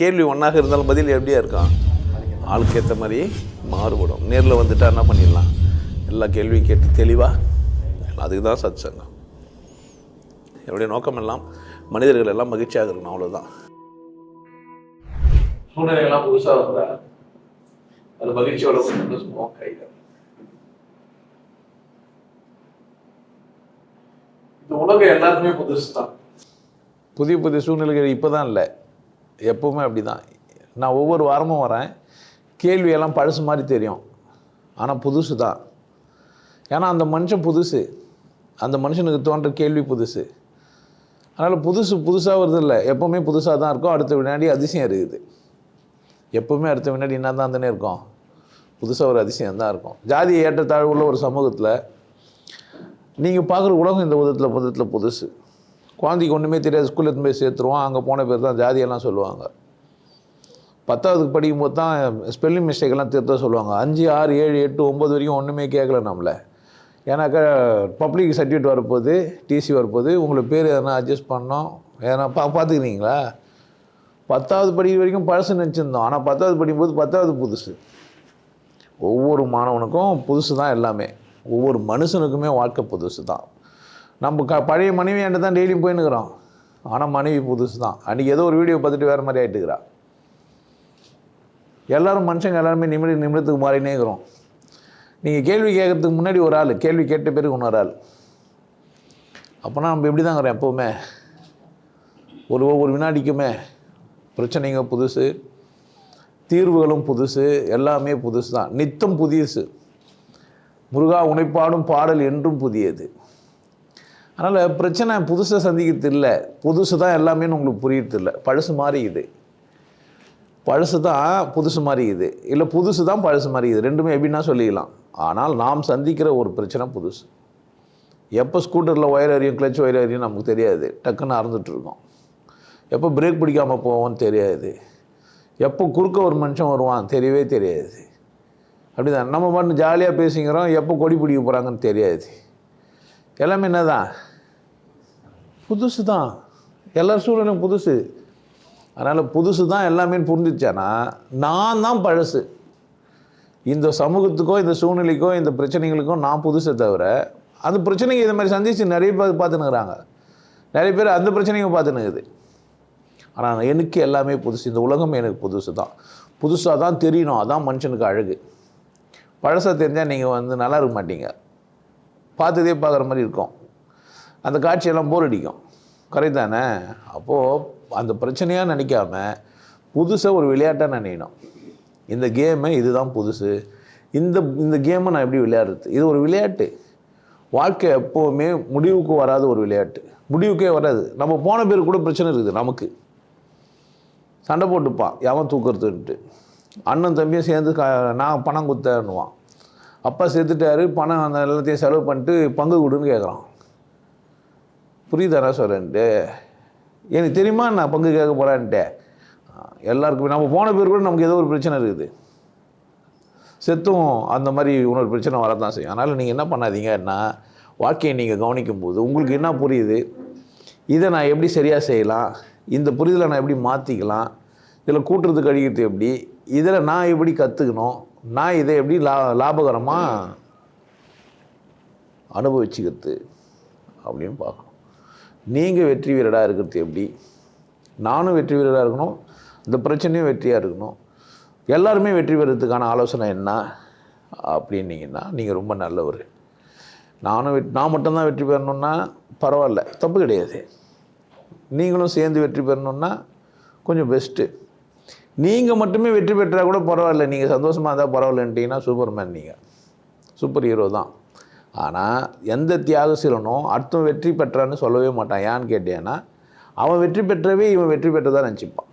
கேள்வி ஒன்றாக இருந்தாலும் பதில் எப்படியா இருக்கும்? ஆளுக்கு ஏற்ற மாதிரி மாறுபடும். நேரில் வந்துட்டா என்ன பண்ணிடலாம்? எல்லா கேள்வியும் கேட்டு தெளிவாக அதுக்கு தான் சத் சங்கம் என்னுடைய நோக்கம் எல்லாம் மனிதர்கள் எல்லாம் மகிழ்ச்சியாக இருக்கணும் அவ்வளோதான் சூழ்நிலைகள்லாம் புதுசாக வந்தா அது மகிழ்ச்சியோட சந்தோஷமோ கைகள் இந்த உலகம் எல்லாருக்குமே புதுசு தான் புதிய புதிய சூழ்நிலைகள் இப்போ தான் இல்லை. எப்போவுமே அப்படி தான் நான் ஒவ்வொரு வாரமும் வரேன். கேள்வியெல்லாம் பழசு மாதிரி தெரியும். ஆனால் புதுசு தான் ஏன்னா அந்த மனுஷன் புதுசு. அந்த மனுஷனுக்கு தோன்ற கேள்வி புதுசு. அதனால் புதுசு புதுசாக வருது இல்லை எப்போவுமே புதுசாக தான் இருக்கும். அடுத்த வினாடி அதிசயம் இருக்குது. எப்போவுமே அடுத்த வினாடி என்ன தான் தானே இருக்கும். புதுசாக ஒரு அதிசயம் தான் இருக்கும். ஜாதி ஏற்றத்தாழ்வு உள்ள ஒரு சமூகத்தில் நீங்கள் பார்க்குற உலகம் இந்த உதத்தில் புதத்தில் புதுசு. குழந்தைக்கு ஒன்றுமே தெரியாது ஸ்கூலில் எடுத்து போய் சேர்த்துருவோம் அங்கே போன பேர் தான் ஜாதியெல்லாம் சொல்லுவாங்க. பத்தாவதுக்கு படிக்கும்போது தான் ஸ்பெல்லிங் மிஸ்டேக்கெல்லாம் திருத்த சொல்லுவாங்க. அஞ்சு ஆறு ஏழு எட்டு ஒம்பது வரைக்கும் ஒன்றுமே கேட்கல நம்மளை. ஏன்னாக்கா பப்ளிக் சர்டிஃபிகேட் வரப்போகுது டிசி வரப்போகுது உங்களுக்கு பேர் எதனா அட்ஜஸ்ட் பண்ணோம் எதனா பா பார்த்துக்கிறீங்களா? பத்தாவது படிக்கிற வரைக்கும் பழசு நினச்சிருந்தோம். ஆனால் பத்தாவது படிக்கும்போது பத்தாவது புதுசு. ஒவ்வொரு மாணவனுக்கும் புதுசு தான் எல்லாமே. ஒவ்வொரு மனுஷனுக்குமே வாழ்க்கை புதுசு தான் நம்ம க பழைய மனைவியாண்ட தான் டெய்லியும் போயின்னுக்குறோம் ஆனால் மனைவி புதுசு தான் அன்றைக்கி ஏதோ ஒரு வீடியோ பார்த்துட்டு வேறு மாதிரி ஆகிட்டுக்கிறா எல்லாரும் மனுஷங்க எல்லாருமே நிமிட நிமிடத்துக்கு மாறினே இருக்கிறோம். நீங்கள் கேள்வி கேட்குறதுக்கு முன்னாடி ஒரு ஆள் கேள்வி கேட்ட பிறகு இன்னொரு ஆள். அப்போனா நம்ம எப்படி தான் இருக்கிறோம் எப்போவுமே. ஒரு ஒவ்வொரு வினாடிக்குமே பிரச்சனைங்க புதுசு தீர்வுகளும் புதுசு எல்லாமே புதுசு தான் நித்தம் புதியசு. முருகா உனைப்பாடும் பாடல் என்றும் புதியது. அதனால் பிரச்சனை புதுசாக சந்திக்கிறது இல்லை. புதுசு தான் எல்லாமே உங்களுக்கு புரியுறது இல்லை. பழசு மாறிக்குது. பழசு தான் புதுசு மாறிக்குது. இல்லை புதுசு தான் பழசு மாறிக்குது. ரெண்டுமே எப்படின்னா சொல்லிக்கலாம். ஆனால் நாம் சந்திக்கிற ஒரு பிரச்சனை புதுசு. எப்போ ஸ்கூட்டரில் ஒயர் அறியும் கிளச் ஒயர் அறியும் நமக்கு தெரியாது. டக்குன்னு அறந்துட்டுருக்கோம் எப்போ பிரேக் பிடிக்காமல் போவோம்னு தெரியாது. எப்போ குறுக்க ஒரு மனுஷன் வருவான் தெரியவே தெரியாது. அப்படிதான். நம்ம மட்டும் ஜாலியாக பேசிக்கிறோம். எப்போ கொடி பிடிக்க போகிறாங்கன்னு தெரியாது. எல்லாமே என்ன தான் புதுசு தான் எல்லா சூழ்நிலையும் புதுசு. அதனால் புதுசு தான் எல்லாமே புரிஞ்சிச்சானா நான் தான் பழசு. இந்த சமூகத்துக்கோ இந்த சூழ்நிலைக்கோ இந்த பிரச்சனைகளுக்கோ நான் புதுசை தவிர அந்த பிரச்சனைங்க இது மாதிரி சந்திச்சு நிறைய பேர் பார்த்துனுக்குறாங்க நிறைய பேர் அந்த பிரச்சனையும் பார்த்துனுக்குது ஆனால் எனக்கு எல்லாமே புதுசு. இந்த உலகம் எனக்கு புதுசு தான் புதுசாக தான் தெரியணும். அதான் மனுஷனுக்கு அழகு. பழசாக தெரிஞ்சால் நீங்கள் வந்து நல்லா இருக்க மாட்டீங்க. பார்த்ததே பார்க்குற மாதிரி இருக்கும். அந்த காட்சியெல்லாம் போர் அடிக்கும். கரெக்ட் தானே? அப்போது அந்த பிரச்சனையாக நினைக்காம புதுசாக ஒரு விளையாட்டாக நினைக்கணும் இந்த கேமு இதுதான் புதுசு. இந்த இந்த கேமை நான் எப்படி விளையாடுறது? இது ஒரு விளையாட்டு. வாழ்க்கை எப்போவுமே முடிவுக்கு வராத ஒரு விளையாட்டு. முடிவுக்கே வராது. நம்ம போன பேர் கூட பிரச்சனை இருக்குது நமக்கு. சண்டை போட்டுப்பான். எவன் தூக்குறதுன்ட்டு. அண்ணன் தம்பியும் சேர்ந்து க நான் பணம் கொடுத்தேன்னுவான். அப்பா செத்துட்டாரு பணம் அந்த எல்லாத்தையும் செலவு பண்ணிட்டு பங்கு கொடுன்னு கேட்குறான் புரியுதாரா சொல்கிறேன்ட்டு எனக்கு தெரியுமா நான் பங்கு கேட்க போகிறேன்ட்டு எல்லாருக்குமே நம்ம போன பேர் கூட நமக்கு ஏதோ ஒரு பிரச்சனை இருக்குது. செத்தும் அந்த மாதிரி இன்னொரு பிரச்சனை வரதான் செய்யும். அதனால் நீங்கள் என்ன பண்ணாதீங்கன்னா வாழ்க்கையை நீங்கள் கவனிக்கும் போது உங்களுக்கு என்ன புரியுது? இதை நான் எப்படி சரியாக செய்யலாம்? இந்த புரிதலை நான் எப்படி மாற்றிக்கலாம் இதில் கூட்டுறது கழிக்கிறது எப்படி? இதில் நான் எப்படி கற்றுக்கணும் நான் இதை எப்படி லா லாபகரமாக அனுபவிச்சுக்கிறது அப்படின்னு பார்க்கணும். நீங்கள் வெற்றி வீரராக இருக்கிறது எப்படி? நானும் வெற்றி வீரராக இருக்கணும். இந்த பிரச்சனையும் வெற்றியாக இருக்கணும். எல்லாருமே வெற்றி பெறதுக்கான ஆலோசனை என்ன? அப்படின்னீங்கன்னா நீங்கள் ரொம்ப நல்லவர். நானும் வெட் நான் மட்டும்தான் வெற்றி பெறணுன்னா பரவாயில்ல தப்பு கிடையாது. நீங்களும் சேர்ந்து வெற்றி பெறணுன்னா கொஞ்சம் பெஸ்ட்டு நீங்கள் மட்டுமே வெற்றி பெற்றால் கூட பரவாயில்ல. நீங்கள் சந்தோஷமாக இருந்தால் பரவாயில்லன்ட்டிங்கன்னா சூப்பர்மேன் நீங்கள் சூப்பர் ஹீரோ தான். ஆனால் எந்த தியாகசீலனும் அடுத்தவன் வெற்றி பெற்றான்னு சொல்லவே மாட்டான். ஏன்னு கேட்டேன்னா அவன் வெற்றி பெற்றவே இவன் வெற்றி பெற்றதாக நினச்சிப்பான்.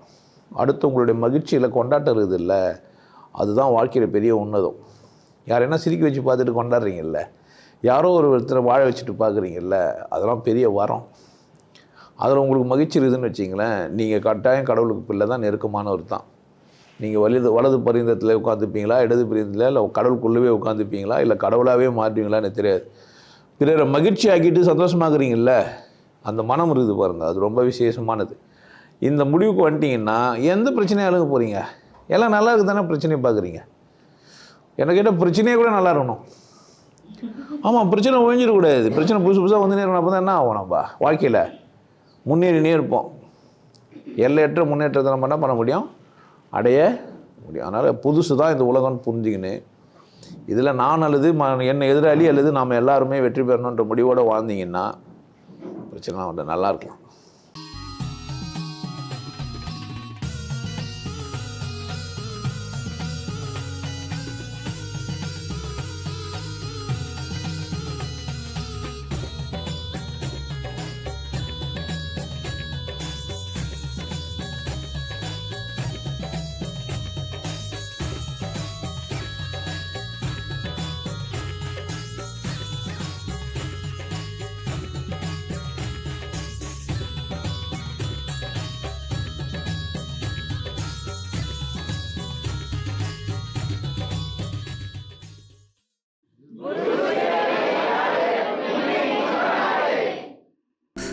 அடுத்தவங்களுடைய மகிழ்ச்சியில் கொண்டாட்டம் இருக்குது இல்லை அதுதான் வாழ்க்கையில் பெரிய உன்னதம். யாரைனா சிரிக்க வச்சு பார்த்துட்டு கொண்டாடுறீங்கல்ல யாரோ ஒரு ஒருத்தரை வாழ வச்சுட்டு பார்க்குறீங்கல்ல அதெல்லாம் பெரிய வரம். அதில் உங்களுக்கு மகிழ்ச்சி இருக்குதுன்னு வச்சிங்களேன் நீங்கள் கட்டாயம் கடவுளுக்கு பிள்ளை தான் நெருக்கமானவர் தான் நீங்கள் வலது வலது பரிந்தத்தில் உட்காந்துப்பீங்களா இடது பரிந்தத்தில் இல்லை கடவுளுக்குள்ளவே உட்காந்துப்பீங்களா இல்லை கடவுளாகவே மாற்றுவீங்களான்னு எனக்கு தெரியாது. பிறரை மகிழ்ச்சி ஆக்கிட்டு சந்தோஷமாக்குறீங்கல்ல அந்த மனம் இருக்குது பாருங்கள் அது ரொம்ப விசேஷமானது. இந்த முடிவுக்கு வந்துட்டீங்கன்னா எந்த பிரச்சனையும் அழுக போகிறீங்க எல்லாம் நல்லா இருக்கு தானே பிரச்சனையை பார்க்குறீங்க? எனக்கு கேட்டால் பிரச்சனையே கூட நல்லா இருக்கணும். ஆமாம் பிரச்சனை ஒழிஞ்சிடக்கூடாது பிரச்சனை புதுசு புதுசாக வந்து நேரம் அப்போ தான் என்ன ஆகும் நம்ம? வாழ்க்கையில். முன்னேறினே இருப்போம் எல்லையற்ற முன்னேற்றத்தை நம்ம என்ன பண்ண முடியும் அடைய முடியும். அதனால் புதுசு தான் இந்த உலகம்னு புரிஞ்சுக்கின்னு. இதில் நான் அல்லது ம என்னை எதிராளி அல்லது நாம் எல்லாருமே வெற்றி பெறணுன்ற முடிவோடு வாழ்ந்தீங்கன்னா பிரச்சனை வந்து நல்லா இருக்கலாம்.